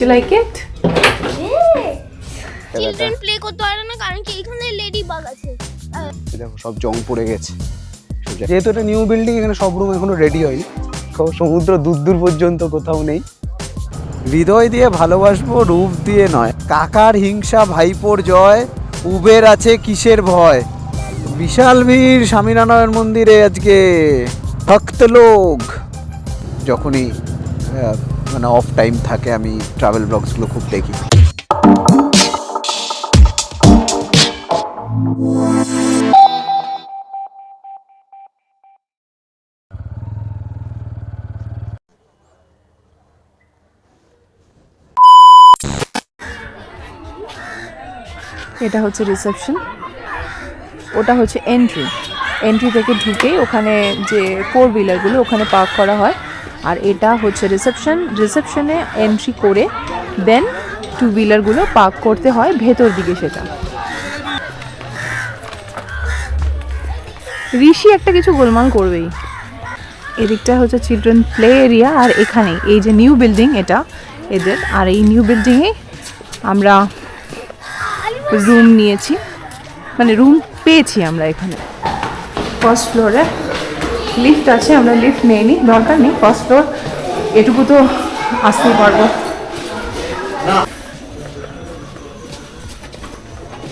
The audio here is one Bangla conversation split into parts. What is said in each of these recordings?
You like it? Children play করতে পারে না কারণ কি এখানে লেডি বাগ আছে দেখো সব জং পড়ে গেছে। যেহেতু এটা নিউ বিল্ডিং এখানে সব রুম এখনও রেডি হয়নি। সমুদ্র দূর দূর পর্যন্ত কোথাও নেই। হৃদয় দিয়ে ভালোবাসবো রূপ দিয়ে নয়। কাকার হিংসা ভাইপোর জয় উবের আছে কিসের ভয়? বিশাল ভিড় স্বামীনারায়ণ মন্দিরে আজকে। ভক্ত লোক। যখনই মানে অফ টাইম থাকে, আমি ট্রাভেল ব্লগসগুলো খুব দেখি। এটা হচ্ছে রিসেপশন ওটা হচ্ছে এন্ট্রি এন্ট্রি থেকে ঢুকেই ওখানে যে ফোর হুইলারগুলো ওখানে পার্ক করা হয়। আর এটা হচ্ছে রিসেপশন রিসেপশনে এন্ট্রি করে দেন টু হুইলারগুলো পার্ক করতে হয় ভেতর দিকে সেটা। ঋষি একটা কিছু গোলমাল করবেই। এদিকটা হচ্ছে চিলড্রেন প্লে এরিয়া আর এখানে এই যে নিউ বিল্ডিং এটা, এদের। আর এই নিউ বিল্ডিংয়ে আমরা রুম নিয়েছি। মানে রুম পেয়েছি আমরা এখানে। ফার্স্ট ফ্লোরে লিফট আছে, আমরা লিফট নিয়ে নিই দরকার নেই ফার্স্ট ফ্লোর এটুকু তো আসতেই পারব।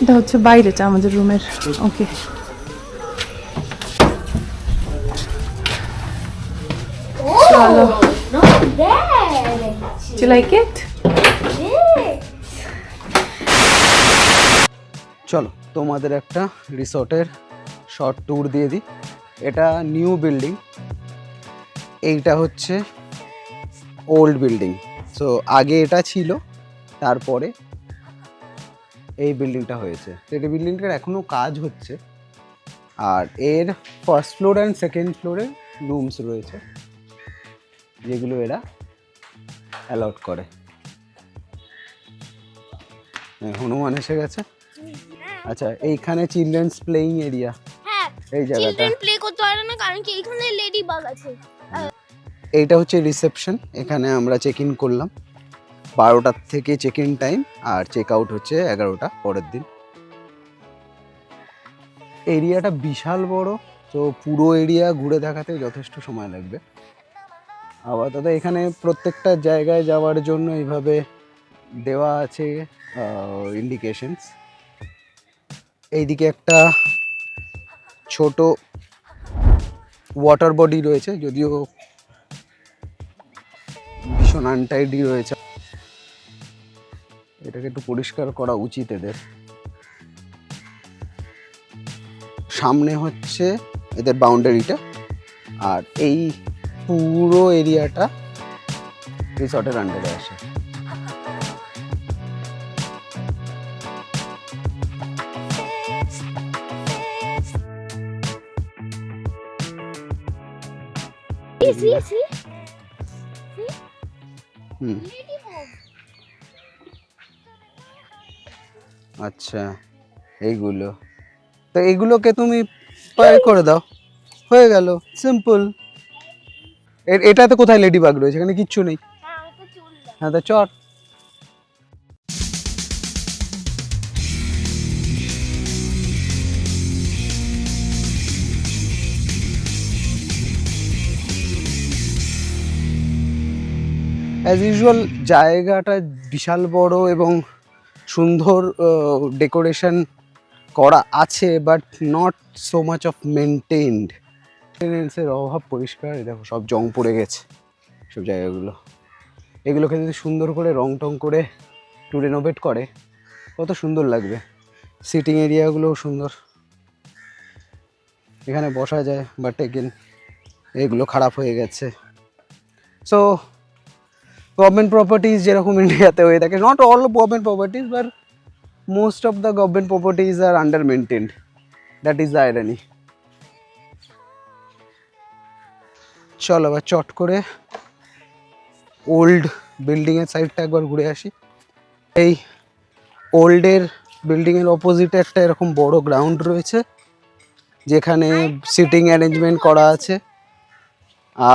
এটা হচ্ছে বাইরেটা আমাদের রুমের ওকে চলো? চলো, তোমাদের একটা রিসর্টের শর্ট ট্যুর দিয়ে দিই। এটা নিউ বিল্ডিং। এইটা হচ্ছে ওল্ড বিল্ডিং। সো আগে এটা ছিল তারপরে এই বিল্ডিংটা হয়েছে। তো এই বিল্ডিংটার এখনও কাজ হচ্ছে। আর এর ফার্স্ট ফ্লোর অ্যান্ড সেকেন্ড ফ্লোরে রুমস রয়েছে যেগুলো এরা অ্যালাউড করে। হ্যাঁ, হনুমান এসে গেছে। আচ্ছা এইখানে চিলড্রেন্স প্লেইং এরিয়া হ্যাঁ এই জায়গাটা। চিলড্রেন প্লে করতে পারে না কারণ কি এখানে লেডি বাগ আছে। এইটা হচ্ছে রিসেপশন এখানে আমরা চেক ইন করলাম। বারোটার থেকে চেক ইন টাইম আর চেক আউট হচ্ছে এগারোটা পরের দিন। এরিয়াটা বিশাল বড় তো পুরো এরিয়া ঘুরে দেখাতে যথেষ্ট সময় লাগবে। আপাতত এখানে প্রত্যেকটা জায়গায় যাওয়ার জন্য এইভাবে দেওয়া আছে ইন্ডিকেশনস এইদিকে একটা ছোট ওয়াটার বডি রয়েছে, যদিও ভীষণ আনটাইডি রয়েছে। এটাকে একটু পরিষ্কার করা উচিত এদের। সামনে হচ্ছে এদের বাউন্ডারিটা আর এই পুরো এরিয়াটা রিসর্টের আন্ডারে আসে। See see lady home আচ্ছা এইগুলো। তো এইগুলোকে তুমি পার করে দাও। হয়ে গেল সিম্পল এটাতে কোথায় লেডি বাগ রয়েছে? এখানে কিচ্ছু নেই। হ্যাঁ হ্যাঁ তা চট। অ্যাজ ইউজুয়াল জায়গাটা বিশাল বড় এবং সুন্দর ডেকোরেশন করা আছে but not so much of maintained মেনটেনেন্সের অভাব পরিষ্কার দেখো সব জং পড়ে গেছে, সব জায়গাগুলো। এগুলোকে যদি সুন্দর করে রং টং করে একটু রেনোভেট করে, কত সুন্দর লাগবে। সিটিং এরিয়াগুলোও সুন্দর। এখানে বসা যায় বাট এগেন এগুলো খারাপ হয়ে গেছে। সো গভর্নমেন্ট প্রপার্টিজ যেরকম ইন্ডিয়াতে হয়ে থাকে। Not all government properties but most of the government properties are under maintained that is the irony চল আবার চট করে ওল্ড বিল্ডিংয়ের সাইডটা একবার ঘুরে আসি। এই ওল্ডের বিল্ডিংয়ের অপোজিটে একটা এরকম বড় গ্রাউন্ড রয়েছে, যেখানে সিটিং অ্যারেঞ্জমেন্ট করা আছে।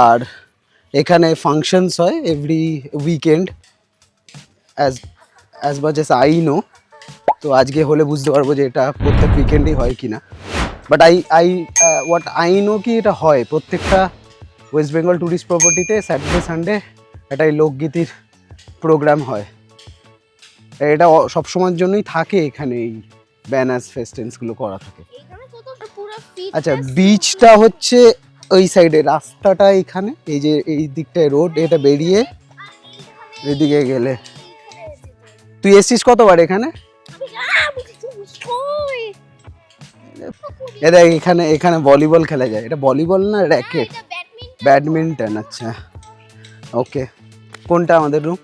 আর এখানে ফাংশনস হয় every weekend as as much as I know তো আজকে হলে বুঝতে পারব যে এটা প্রত্যেক উইকেন্ডেই হয় কি না but I I what I know কি এটা হয় প্রত্যেকটা ওয়েস্ট বেঙ্গল ট্যুরিস্ট প্রপার্টিতে স্যাটারডে সানডে একটা এই লোকগীতির প্রোগ্রাম হয়। এটা সবসময়ের জন্যই থাকে এখানে এই ব্যানার্স ফেস্টেন্সগুলো করা থাকে। আচ্ছা বিচটা হচ্ছে ওই সাইডে, রাস্তাটা এখানে, এই যে এই দিকটায় রোড, এটা বেরিয়ে এদিকে গেলে। তুই এসছিস কতবার এখানে? এ দেখ, এখানে এখানে ভলিবল খেলা যায়। এটা ভলিবল না, র্যাকেট? ব্যাডমিন্টন আচ্ছা। ওকে, কোনটা আমাদের রুম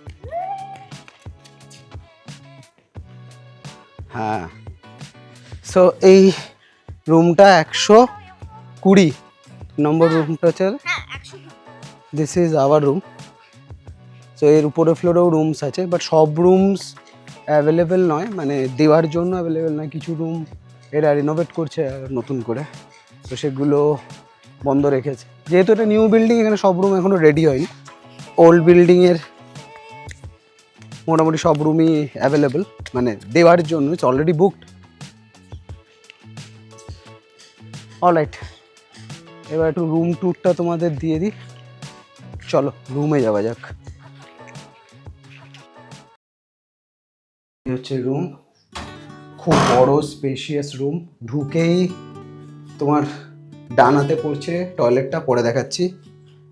হ্যাঁ। সো এই রুমটা একশো কুড়ি। নম্বর রুমটা হচ্ছে this is our room so এর উপরে ফ্লোরেও রুমস আছে বাট সব রুমস অ্যাভেলেবেল নয় মানে দেওয়ার জন্য অ্যাভেলেবেল নয় কিছু রুম এরা রিনোভেট করছে নতুন করে। তো সেগুলো বন্ধ রেখেছে। যেহেতু এটা নিউ বিল্ডিং এখানে সব রুম এখনও রেডি হয়নি। ওল্ড বিল্ডিংয়ের মোটামুটি সব রুমই অ্যাভেলেবেল মানে দেওয়ার জন্য ইটস অলরেডি বুকড অলরাইট এবার একটু রুম ট্যুরটা তোমাদের দিয়ে দিই। চলো রুমে যাওয়া যাক। হচ্ছে রুম খুব বড় স্পেশিয়াস রুম ঢুকেই তোমার ডানাতে পড়ছে টয়লেটটা পরে দেখাচ্ছি।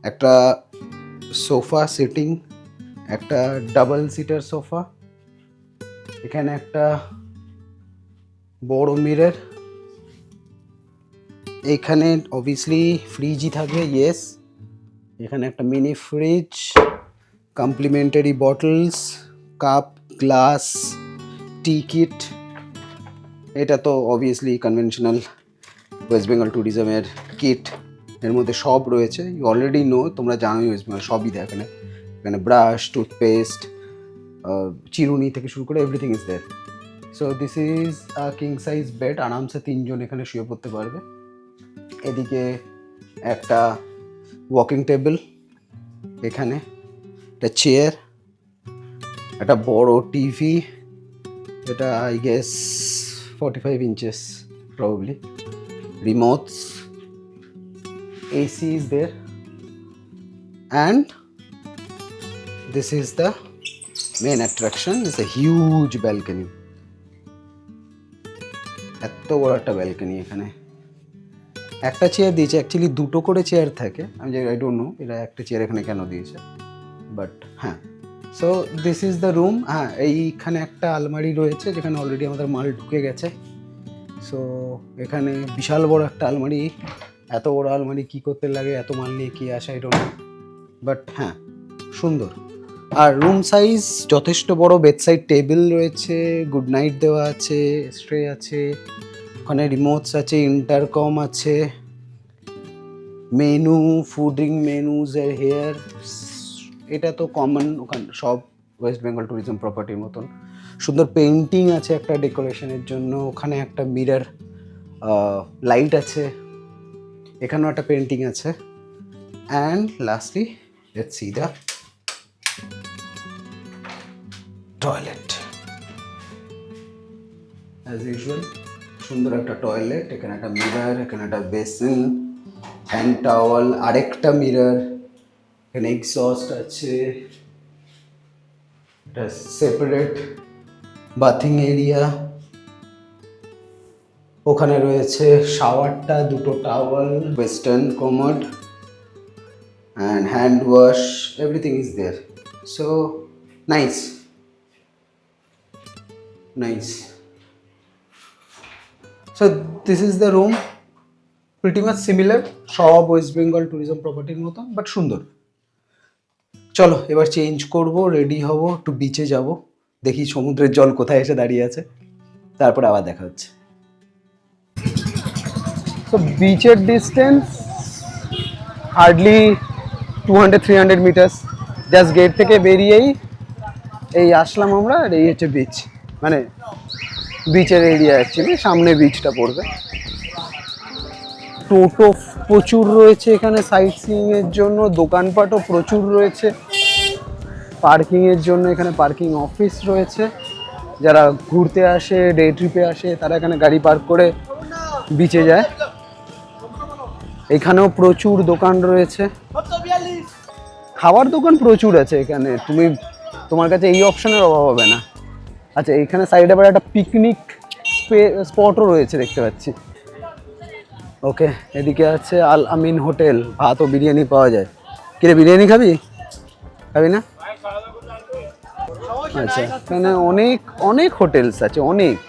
একটা সোফা সিটিং একটা ডাবল সিটার সোফা এখানে একটা বড় মিরর এখানে অবভিয়াসলি ফ্রিজই থাকবে ইয়েস এখানে একটা mini fridge complimentary bottles cup glass tea kit এটা তো অবভিয়াসলি কনভেনশনাল ওয়েস্ট বেঙ্গল ট্যুরিজমের কিট এর মধ্যে সব রয়েছে। ইউ অলরেডি নো তোমরা জানোই ওয়েস্ট বেঙ্গল সবই দেয় এখানে। এখানে ব্রাশ টুথপেস্ট চিরুনি থেকে শুরু করে everything is there so this is a king size bed আরামসে তিনজন এখানে শুয়ে পড়তে পারবে। এদিকে একটা ওয়াকিং টেবিল এখানে একটা চেয়ার একটা বড় টিভি এটা I guess forty five inches probably remotes AC is there and this is the main attraction is a huge balcony এত বড় একটা ব্যালকনি এখানে। একটা চেয়ার দিয়েছে অ্যাকচুয়ালি দুটো করে চেয়ার থাকে। আমি যে আই ডোন্ট নো এরা একটা চেয়ার এখানে কেন দিয়েছে। বাট হ্যাঁ। So this is the room হ্যাঁ এইখানে একটা আলমারি রয়েছে, যেখানে অলরেডি আমাদের মাল ঢুকে গেছে। সো এখানে বিশাল বড় একটা আলমারি। এত বড় আলমারি কী করতে লাগে, এত মাল নিয়ে কী আসে নো বাট হ্যাঁ সুন্দর। আর রুম সাইজ যথেষ্ট বড় বেডসাইড টেবিল রয়েছে গুড নাইট দেওয়া আছে স্ট্রে আছে। ওখানে রিমোটস আছে ইন্টারকম আছে মেনু ফুডিং মেনুজ এর হেয়ার এটা তো কমন ওখানে, সব ওয়েস্ট বেঙ্গল ট্যুরিজম প্রপার্টির মতন। সুন্দর পেন্টিং আছে একটা ডেকোরেশনের জন্য, ওখানে একটা মিরর লাইট আছে, এখানেও একটা পেন্টিং আছে। And lastly let's see the toilet as usual সুন্দর একটা টয়লেট এখানে একটা মিরর এখানে একটা বেসিন হ্যান্ড টাওয়াল আরেকটা মিরার এখানে এক্সস্ট আছে একটা সেপারেট বাথিং এরিয়া ওখানে রয়েছে শাওয়ারটা দুটো towel western commode and hand wash everything is there so nice nice so this is the room pretty much similar সব ওয়েস্ট বেঙ্গল ট্যুরিজম প্রপার্টির মতন বাট সুন্দর। চলো, এবার চেঞ্জ করব রেডি হব, একটু বিচে যাব। দেখি সমুদ্রের জল কোথায় এসে দাঁড়িয়ে আছে। তারপর আবার দেখা হচ্ছে। তো বিচের distance hardly two hundred three hundred meters just gate থেকে বেরিয়েই এই আসলাম আমরা, আর এই হচ্ছে বিচ মানে বিচের এরিয়া অ্যাকচুয়ালি সামনে বিচটা পড়বে। টোটো প্রচুর রয়েছে এখানে সাইট সিইং এর জন্য, দোকানপাটও প্রচুর রয়েছে। পার্কিংয়ের জন্য এখানে পার্কিং অফিস রয়েছে। যারা ঘুরতে আসে ডে ট্রিপে আসে, তারা এখানে গাড়ি পার্ক করে বিচে যায়। এখানেও প্রচুর দোকান রয়েছে। খাবার দোকান প্রচুর আছে এখানে। তুমি, তোমার কাছে এই অপশনের অভাব হবে না। আচ্ছা এখানে সাইডে আবার একটা পিকনিক স্পটও রয়েছে দেখতে পাচ্ছি। ওকে, এদিকে আছে আল আমিন হোটেল, ভাত ও বিরিয়ানি পাওয়া যায়। কিরে, বিরিয়ানি খাবি? খাবি না? আচ্ছা এখানে অনেক অনেক হোটেলস আছে, অনেক,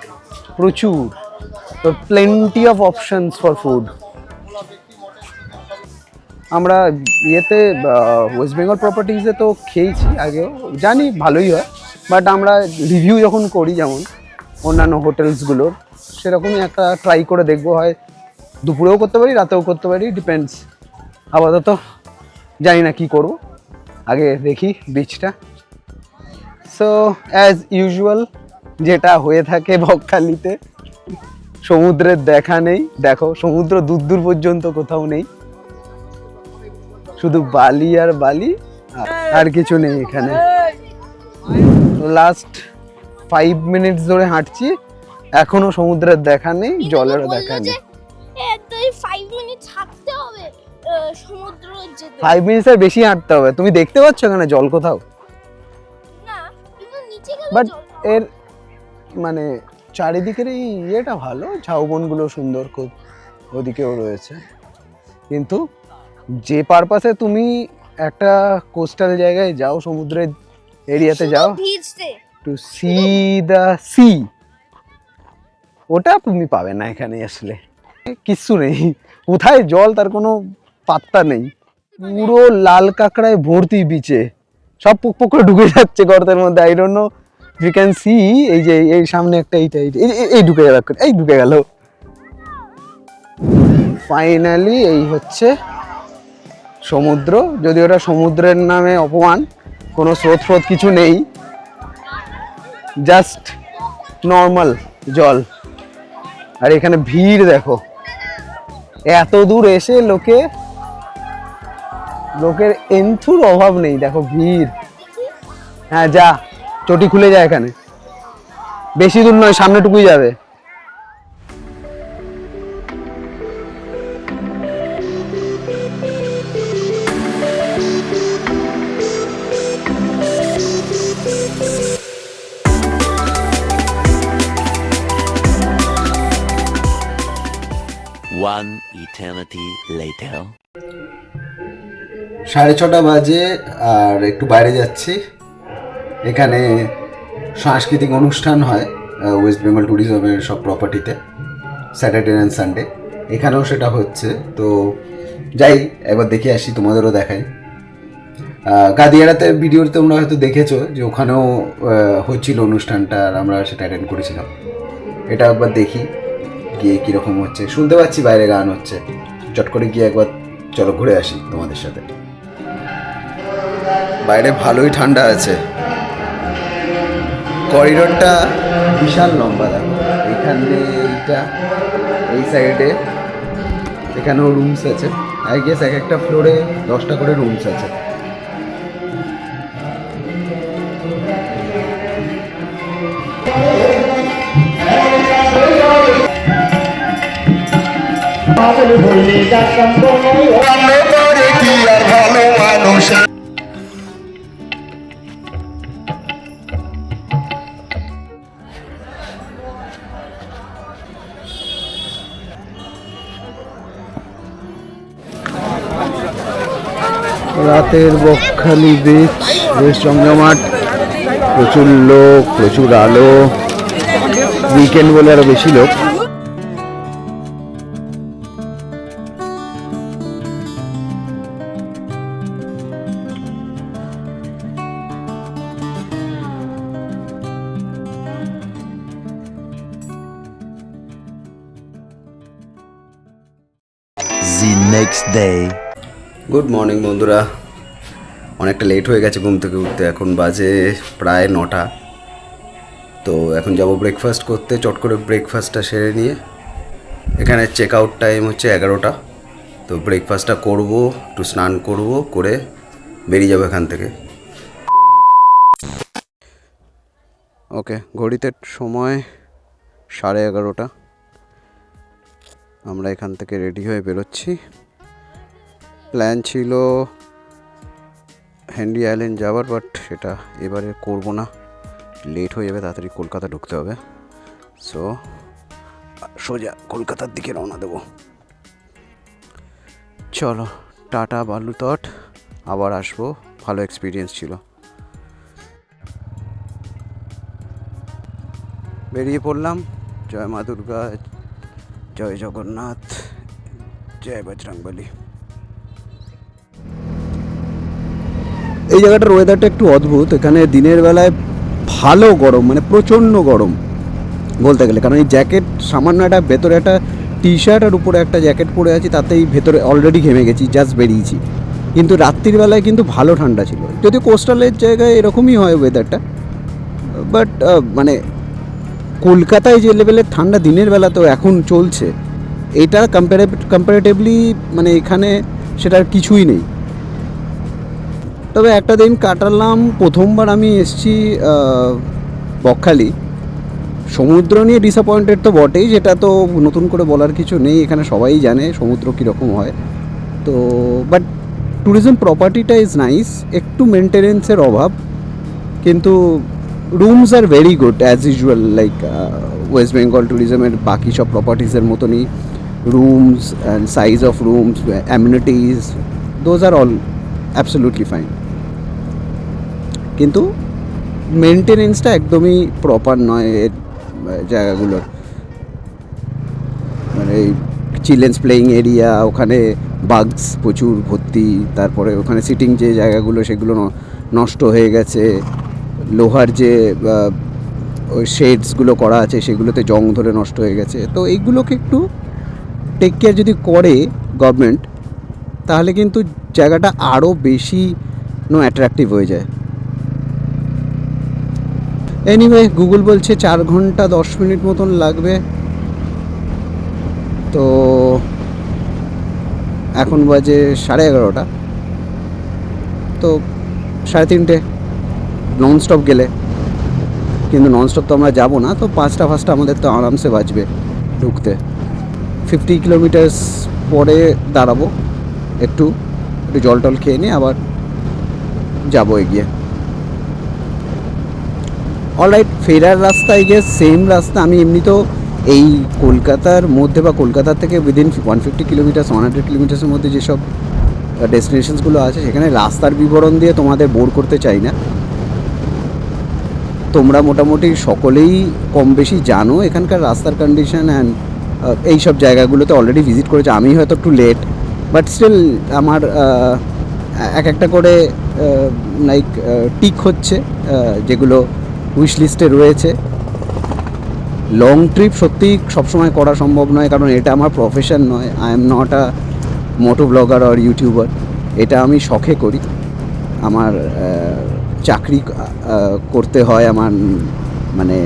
প্রচুর। তো plenty of options for food আমরা ইয়েতে ওয়েস্ট বেঙ্গল প্রপার্টিজে তো খেয়েছি আগেও, জানি ভালোই হয়। বাট আমরা রিভিউ যখন করি যেমন অন্যান্য হোটেলসগুলোর সেরকমই একটা ট্রাই করে দেখব, হয় দুপুরেও করতে পারি, রাতেও করতে পারি ডিপেন্ডস আপাতত জানি না কি করব। আগে দেখি বিচটা সো অ্যাজ ইউজুয়াল যেটা হয়ে থাকে বকখালিতে, সমুদ্রের দেখা নেই। দেখো, সমুদ্র দূর দূর পর্যন্ত কোথাও নেই। শুধু বালি আর বালি, আর- আর কিছু নেই এখানে। লাস্ট ফাইভ মিনিটস ধরে হাঁটছি। এখনও সমুদ্রের দেখা নেই জলেরও দেখা নেই। ফাইভ মিনিটস আর বেশি হাঁটতে হবে। তুমি দেখতে পাচ্ছ এখানে জল কোথাও? বাট এর মানে চারিদিকের এই ইয়েটা ভালো ঝাউবনগুলো সুন্দর খুব ওদিকেও রয়েছে। কিন্তু যে পারপাসে তুমি একটা কোস্টাল জায়গায় যাও সমুদ্রের এরিয়াতে যাও। ভিজতে। টু সি দ্য সি ওটা তুমি পাবে না এখানে আসলে। কিচ্ছু নেই। কোথায় জল তার কোনো পাত্তা নেই। পুরো লাল কাঁকড়ায় ভর্তি বিচে সব পুক পুক করে ঢুকে যাচ্ছে গর্তের মধ্যে। I don't know you can see এই যে এই সামনে একটা এইটা এইটা, এই এই- এই ঢুকে গেল। এই ঢুকে গেল। ফাইনালি এই হচ্ছে সমুদ্র। যদি ওটা সমুদ্রের নামে অপমান কোনো স্রোত ফ্রোত কিছু নেই। জাস্ট নর্মাল জল। আর এখানে ভিড় দেখো। এত দূর এসে লোকে, লোকের এন্থুর অভাব নেই, দেখো ভিড়। হ্যাঁ যা, চটি খুলে যায় এখানে। বেশি দূর নয়, সামনেটুকুই যাবে। One eternity later. সাড়ে ছটা বাজে আর একটু বাইরে যাচ্ছি। এখানে সাংস্কৃতিক অনুষ্ঠান হয় ওয়েস্ট বেঙ্গল ট্যুরিজমের সব প্রপার্টিতে স্যাটারডে অ্যান্ড সানডে এখানেও সেটা হচ্ছে তো যাই একবার দেখে আসি তোমাদেরও দেখাই। আহ, গাদিয়ারাতে ভিডিওতে তোমরা হয়তো দেখেছ যে ওখানেও হচ্ছিল অনুষ্ঠানটা আর আমরা সেটা অ্যাটেন্ড করেছিলাম। এটা একবার দেখি। গিয়ে কীরকম হচ্ছে? শুনতে পাচ্ছি বাইরে গান হচ্ছে। চট করে গিয়ে একবার চলো ঘুরে আসি তোমাদের সাথে। বাইরে ভালোই ঠান্ডা আছে। করিডোরটা বিশাল লম্বা দেখো। এখানে এইটা, এই সাইডে এখানেও রুমস আছে। আই গেস এক একটা ফ্লোরে দশটা করে রুমস আছে। রাতের বকখালি বিচ বেশ জমজমাট প্রচুর লোক প্রচুর আলো। উইকেন্ড বলে আরও বেশি লোক। Next day. গুড মর্নিং বন্ধুরা। অনেকটা লেট হয়ে গেছে ঘুম থেকে উঠতে। এখন বাজে প্রায় নটা। তো এখন যাব ব্রেকফাস্ট করতে। চট করে ব্রেকফাস্টটা সেরে নিয়ে। এখানে চেক আউট টাইম হচ্ছে এগারোটা। তো ব্রেকফাস্টটা করব, একটু স্নান করব, করে বেরিয়ে যাব এখান থেকে। ওকে ঘড়িতে সময় সাড়ে এগারোটা। আমরা এখান থেকে রেডি হয়ে বেরোচ্ছি। প্ল্যান ছিল হ্যান্ডি আইল্যান্ড যাওয়ার, বাট সেটা এবারে করব না। লেট হয়ে যাবে, তাড়াতাড়ি কলকাতা ঢুকতে হবে। সো, সোজা কলকাতার দিকে রওনা দেবো। চলো, টাটা বালুতট আবার আসব, ভালো এক্সপিরিয়েন্স ছিল। বেরিয়ে পড়লাম, জয় মা দুর্গা জয় জগন্নাথ। জয় বজরংবলী এই জায়গাটার ওয়েদারটা একটু অদ্ভুত। এখানে দিনের বেলায় ভালো গরম মানে প্রচণ্ড গরম বলতে গেলে। কারণ এই জ্যাকেট সামান্য একটা ভেতরে একটা টি শার্ট আর উপরে একটা জ্যাকেট পরে আছি, তাতেই ভেতরে অলরেডি ঘেমে গেছি জাস্ট বেরিয়েছি। কিন্তু রাত্রির বেলায় কিন্তু ভালো ঠান্ডা ছিল। যদি কোস্টালের জায়গায় এরকমই হয় ওয়েদারটা বাট মানে কলকাতায় যে লেভেলের ঠান্ডা দিনের বেলা তো এখন চলছে, এটা কম্পারে কম্পারেটিভলি মানে এখানে সেটার কিছুই নেই। তবে একটা দিন কাটালাম, প্রথমবার আমি এসছি বকখালি। সমুদ্র নিয়ে ডিসঅ্যাপয়েন্টেড তো বটেই, যেটা তো নতুন করে বলার কিছু নেই, এখানে সবাই জানে সমুদ্র কীরকম হয়। তো বাট ট্যুরিজম প্রপার্টিটা ইজ নাইস একটু মেনটেনেন্সের অভাব, কিন্তু rooms are very good as usual like West Bengal ট্যুরিজমের বাকি সব প্রপার্টিসের মতনই rooms and size of rooms amenities those are all absolutely fine কিন্তু মেনটেনেন্সটা একদমই প্রপার নয় এর জায়গাগুলোর। মানে এই চিলড্রেন্স প্লেয়িং এরিয়া ওখানে বাগস প্রচুর ভর্তি, তারপরে ওখানে সিটিং যে জায়গাগুলো, সেগুলো নষ্ট হয়ে গেছে। লোহার যে ওই শেডসগুলো করা আছে, সেগুলোতে জং ধরে নষ্ট হয়ে গেছে। তো এইগুলোকে একটু টেক কেয়ার যদি করে গভর্নমেন্ট তাহলে কিন্তু জায়গাটা আরও বেশি নো অ্যাট্রাকটিভ হয়ে যায়। এনিওয়ে গুগল বলছে চার ঘণ্টা দশ মিনিট মতন লাগবে। তো এখন বাজে সাড়ে এগারোটা। তো সাড়ে তিনটে। ননস্টপ গেলে। কিন্তু ননস্টপ তো আমরা যাব না, তো পাঁচটা ফাঁসটা আমাদের তো আরামসে বাজবে ঢুকতে। ফিফটি কিলোমিটার্স পরে দাঁড়াবো, একটু একটু জল টল খেয়ে নিয়ে আবার যাব এগিয়ে। অলরাইট ফেরার রাস্তায় গিয়ে সেম রাস্তা, আমি এমনি তো এই কলকাতার মধ্যে বা কলকাতা থেকে within one fifty kilometers one hundred কিলোমিটার্সের মধ্যে যেসব ডেস্টিনেশনসগুলো আছে, সেখানে রাস্তার বিবরণ দিয়ে তোমাদের বোর করতে চাই না। তোমরা মোটামুটি সকলেই কম বেশি জানো এখানকার রাস্তার কন্ডিশন অ্যান্ড এই সব জায়গাগুলোতে অলরেডি ভিজিট করেছে। আমি হয়তো একটু লেট বাট স্টিল আমার এক একটা করে লাইক টিক হচ্ছে যেগুলো উইশ লিস্টে রয়েছে। লং ট্রিপ সত্যিই সবসময় করা সম্ভব নয়, কারণ এটা আমার প্রফেশন নয়। I am not a moto blogger R YouTuber এটা আমি শখে করি। আমার চাকরি করতে হয় আমার মানে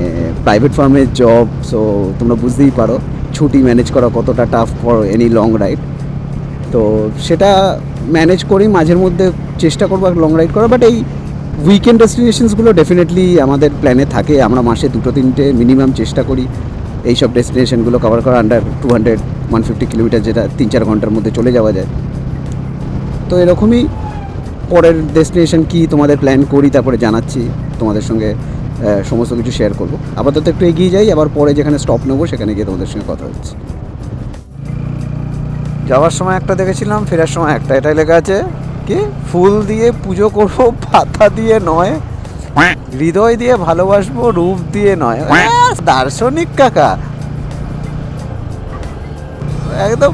প্রাইভেট ফার্মের জব সো তোমরা বুঝতেই পারো, ছুটি ম্যানেজ করা কতটা tough for any long ride তো সেটা ম্যানেজ করি মাঝের মধ্যে চেষ্টা করব লং রাইড করা বাট এই উইকেন্ড ডেস্টিনেশনসগুলো ডেফিনেটলি আমাদের প্ল্যানে থাকে। আমরা মাসে দুটো, তিনটে মিনিমাম চেষ্টা করি এই সব ডেস্টিনেশনগুলো কভার করা under two hundred one fifty kilometer যেটা তিন চার ঘণ্টার মধ্যে চলে যাওয়া যায়। তো এরকমই পরের ডেস্টিনেশন কি তোমাদের প্ল্যান করি, তারপরে জানাচ্ছি, তোমাদের সঙ্গে সমস্ত কিছু শেয়ার করব। আপাতত একটু এগিয়ে যাই, আবার পরে যেখানে স্টপ নেব, সেখানে গিয়ে তোমাদের সঙ্গে কথা হচ্ছে। যাওয়ার সময় একটা দেখেছিলাম, ফেরার সময় একটা। এটাই লেখা আছে, কি? ফুল দিয়ে পুজো করব, পাতা দিয়ে নয়, হৃদয় দিয়ে ভালোবাসবো, রূপ দিয়ে নয়। দার্শনিক কাকা। একদম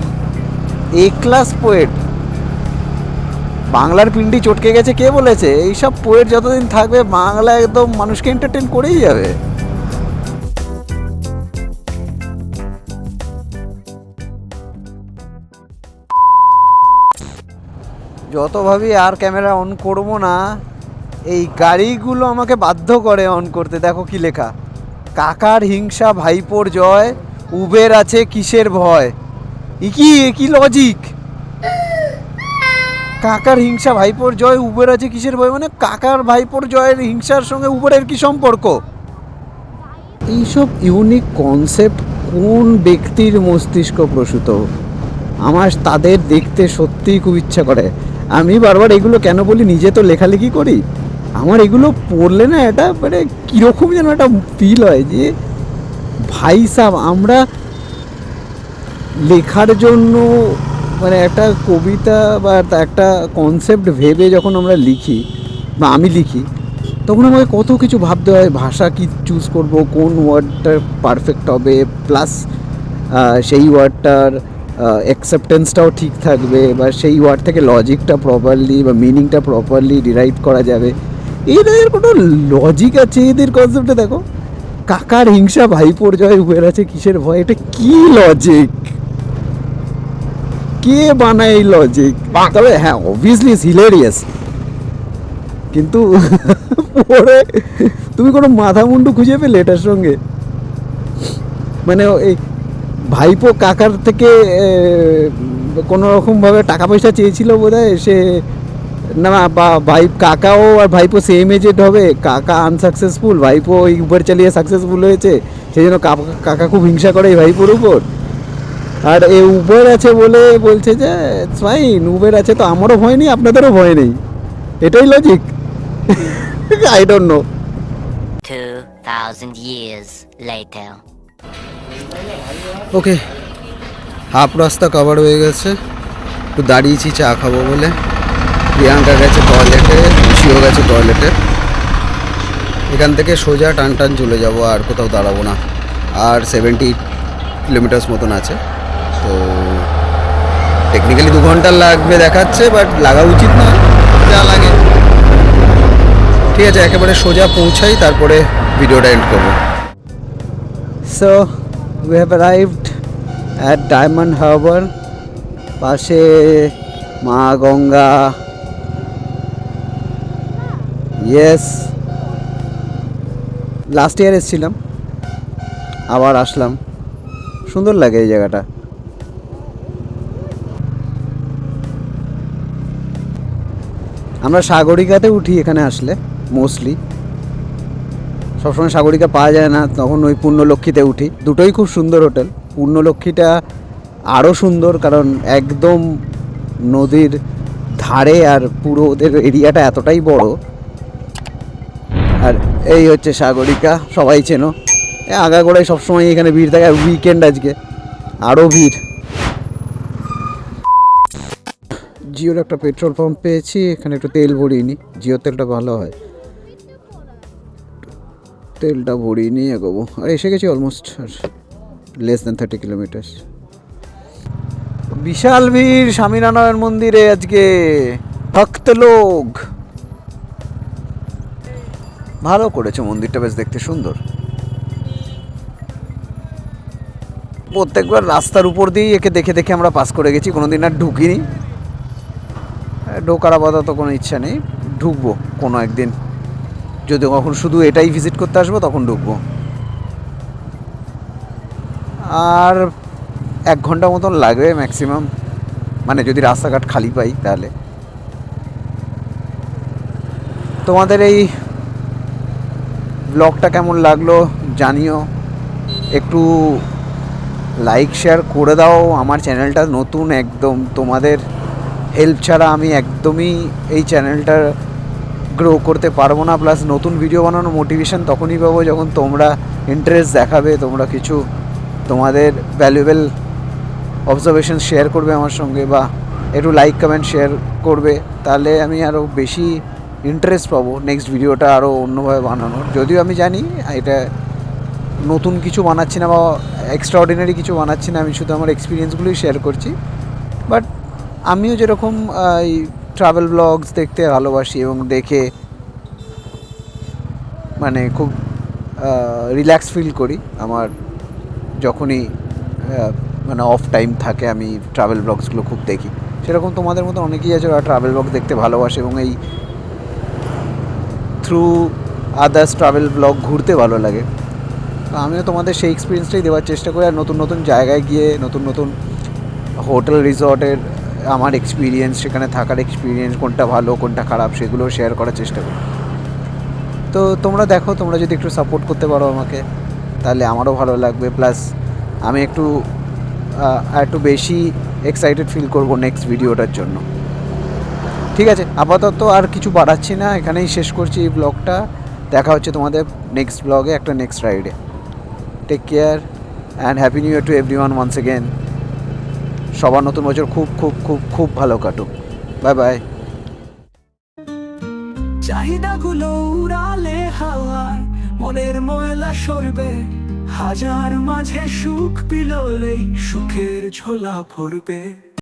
এ ক্লাস পোয়েট বাংলার পিন্ডি চটকে গেছে, কে বলেছে? এইসব পোয়েট যতদিন থাকবে, বাংলা একদম মানুষকে এন্টারটেন করেই যাবে। যত ভাবি আর ক্যামেরা অন করব না, এই গাড়িগুলো আমাকে বাধ্য করে অন করতে। দেখো কি লেখা। কাকার হিংসা, ভাইপোর জয়, উবের আছে কিসের ভয়? ই কি লজিক কাকার হিংসা, ভাইপোর জয়, উবের আছে কিসের ভয়? মানে কাকার, ভাইপোর জয়ের হিংসার সঙ্গে উবেরের কি সম্পর্ক? এইসব ইউনিক কনসেপ্ট কোন ব্যক্তির মস্তিষ্ক প্রসূত? আমার তাদের দেখতে সত্যিই খুব ইচ্ছা করে। আমি বারবার এগুলো কেন বলি? নিজে তো লেখালেখি করি। আমার এগুলো পড়লে না এটা মানে কীরকম যেন একটা ফিল হয় যে, ভাই সাহ আমরা লেখার জন্য মানে একটা কবিতা বা একটা কনসেপ্ট ভেবে যখন আমরা লিখি, বা আমি লিখি, তখন আমাকে কত কিছু ভাবতে হয়, ভাষা কি চুজ করব, কোন ওয়ার্ডটা পারফেক্ট হবে প্লাস সেই ওয়ার্ডটার অ্যাকসেপ্টেন্সটাও ঠিক থাকবে, বা সেই ওয়ার্ড থেকে লজিকটা প্রপারলি বা মিনিংটা প্রপারলি ডিরাইভ করা যাবে। এদের কোনো লজিক আছে এদের কনসেপ্টে দেখো, কাকার হিংসা ভাইপোর জয় উবের আছে, কিসের ভয়? এটা কি লজিক কে বানায় এই লজিক তবে হ্যাঁ অবভিয়াসলি ইজ হিলেরিয়াস কিন্তু পরে তুমি কোনো মাথা মুন্ডু খুঁজে পেলে এটার সঙ্গে? মানে এই ভাইপো কাকার থেকে কোনো রকমভাবে টাকা পয়সা চেয়েছিল বোধ হয় সে না বা ভাই কাকাও আর ভাইপো সেম এজেড হবে। কাকা আনসাকসেসফুল ভাইপো উবার চালিয়ে সাকসেসফুল হয়েছে। সেই জন্য কাকা খুব হিংসা করে এই ভাইপোর উপর। আর এ উবের আছে বলে বলছে যে ফাইন উবের আছে তো আমারও ভয় নেই আপনাদেরও ভয় নেই। এটাই logic I don't know 2,000 years later. Okay half রাস্তা কভার হয়ে গেছে। একটু দাঁড়িয়েছি চা খাব বলে। প্রিয়াঙ্কা গেছে টয়লেটে শিও গেছে টয়লেটে এখান থেকে সোজা টান টান চলে যাব আর কোথাও দাঁড়াবো না। আর সেভেন্টি কিলোমিটার্স মতন আছে। তো টেকনিক্যালি দু ঘণ্টা লাগবে দেখাচ্ছে বাট লাগা উচিত না। যা লাগে। ঠিক আছে, একেবারে সোজা পৌঁছাই, তারপরে ভিডিওটা এন্ড করব। So we have arrived at Diamond Harbour পাশে মা গঙ্গা। ইয়েস লাস্ট ইয়ার এসেছিলাম, আবার আসলাম। সুন্দর লাগে এই জায়গাটা। আমরা সাগরিকাতে উঠি এখানে আসলে মোস্টলি সবসময় সাগরিকা পাওয়া যায় না, তখন ওই পূর্ণলক্ষ্মীতে উঠি। দুটোই খুব সুন্দর হোটেল। পূর্ণলক্ষ্মীটা আরও সুন্দর, কারণ একদম নদীর ধারে আর পুরো ওদের এরিয়াটা এতটাই বড়। আর এই হচ্ছে সাগরিকা, সবাই চেনো। আগাগোড়ায় সবসময় এখানে ভিড় থাকে, আর উইকেন্ড আজকে। আরও ভিড়। জিওর একটা পেট্রোল পাম্প পেয়েছি, এখানে একটু তেল ভরিয়ে নিই। জিও তেলটা ভালো হয়। তেলটা ভরিয়ে নিয়ে এগোবো। আর এসে গেছি অলমোস্ট আর লেস দেন থার্টি কিলোমিটার্স বিশাল ভিড় স্বামীনারায়ণ মন্দিরে আজকে। ভক্ত লোক ভালো করেছে মন্দিরটা, বেশ দেখতে সুন্দর। প্রত্যেকবার রাস্তার উপর দিয়েই একে দেখে দেখে আমরা পাস করে গেছি, কোনোদিন আর ঢুকিনি। ঢোকার আপাতত কোনো ইচ্ছা নেই। ঢুকবো কোনো একদিন। যদি কখন শুধু এটাই ভিজিট করতে আসব, তখন ঢুকবো। আর এক ঘণ্টা মতন লাগবে ম্যাক্সিমাম মানে যদি রাস্তাঘাট খালি পাই তাহলে। তোমাদের এই ব্লগটা কেমন লাগল জানিও। একটু লাইক শেয়ার করে দাও। আমার চ্যানেলটা নতুন একদম তোমাদের। হেল্প ছাড়া আমি একদমই এই চ্যানেলটা গ্রো করতে পারব না প্লাস নতুন ভিডিও বানানোর মোটিভেশন তখনই পাবো যখন তোমরা ইন্টারেস্ট দেখাবে, তোমরা কিছু তোমাদের ভ্যালুয়েবল অবজারভেশন শেয়ার করবে আমার সঙ্গে বা একটু লাইক কমেন্ট শেয়ার করবে, তাহলে আমি আরও বেশি ইন্টারেস্ট পাবো নেক্সট ভিডিওটা আরও অন্যভাবে বানানোর। যদিও আমি জানি এটা নতুন কিছু বানাচ্ছি না বা এক্সট্রা অর্ডিনারি কিছু বানাচ্ছি না, আমি শুধু আমার এক্সপিরিয়েন্সগুলোই শেয়ার করছি বাট আমিও যেরকম এই ট্রাভেল ব্লগস দেখতে ভালোবাসি এবং দেখে মানে খুব রিল্যাক্স ফিল করি। আমার যখনই মানে অফ টাইম থাকে, আমি ট্রাভেল ব্লগসগুলো খুব দেখি। সেরকম তোমাদের মতো অনেকেই আছে ওরা ট্রাভেল ব্লগ দেখতে ভালোবাসে এবং এই থ্রু আদার্স ট্রাভেল ব্লগ ঘুরতে ভালো লাগে। তো আমিও তোমাদের সেই এক্সপিরিয়েন্সটাই দেওয়ার চেষ্টা করি আর নতুন নতুন জায়গায় গিয়ে, নতুন নতুন হোটেল রিসর্টের আমার এক্সপিরিয়েন্স সেখানে থাকার এক্সপিরিয়েন্স কোনটা ভালো, কোনটা খারাপ, সেগুলো শেয়ার করার চেষ্টা করি। তো তোমরা দেখো, তোমরা যদি একটু সাপোর্ট করতে পারো আমাকে, তাহলে আমারও ভালো লাগবে। প্লাস আমি একটু একটু বেশি এক্সাইটেড ফিল করব নেক্সট ভিডিওটার জন্য। ঠিক আছে, আপাতত আর কিছু বাড়াচ্ছি না, এখানেই শেষ করছি এই ব্লগটা দেখা হচ্ছে তোমাদের নেক্সট ব্লগে একটা নেক্সট রাইডে take care and happy new year to every one once again সবার নতুন বছর খুব খুব খুব খুব ভালো কাটুক। Bye bye. চাহিদাগুলো উড়ালে হাওয়ায়, মনের ময়লা সরবে। হাজার মাঝে সুখ পিললেই সুখের ঝোলা ভরবে।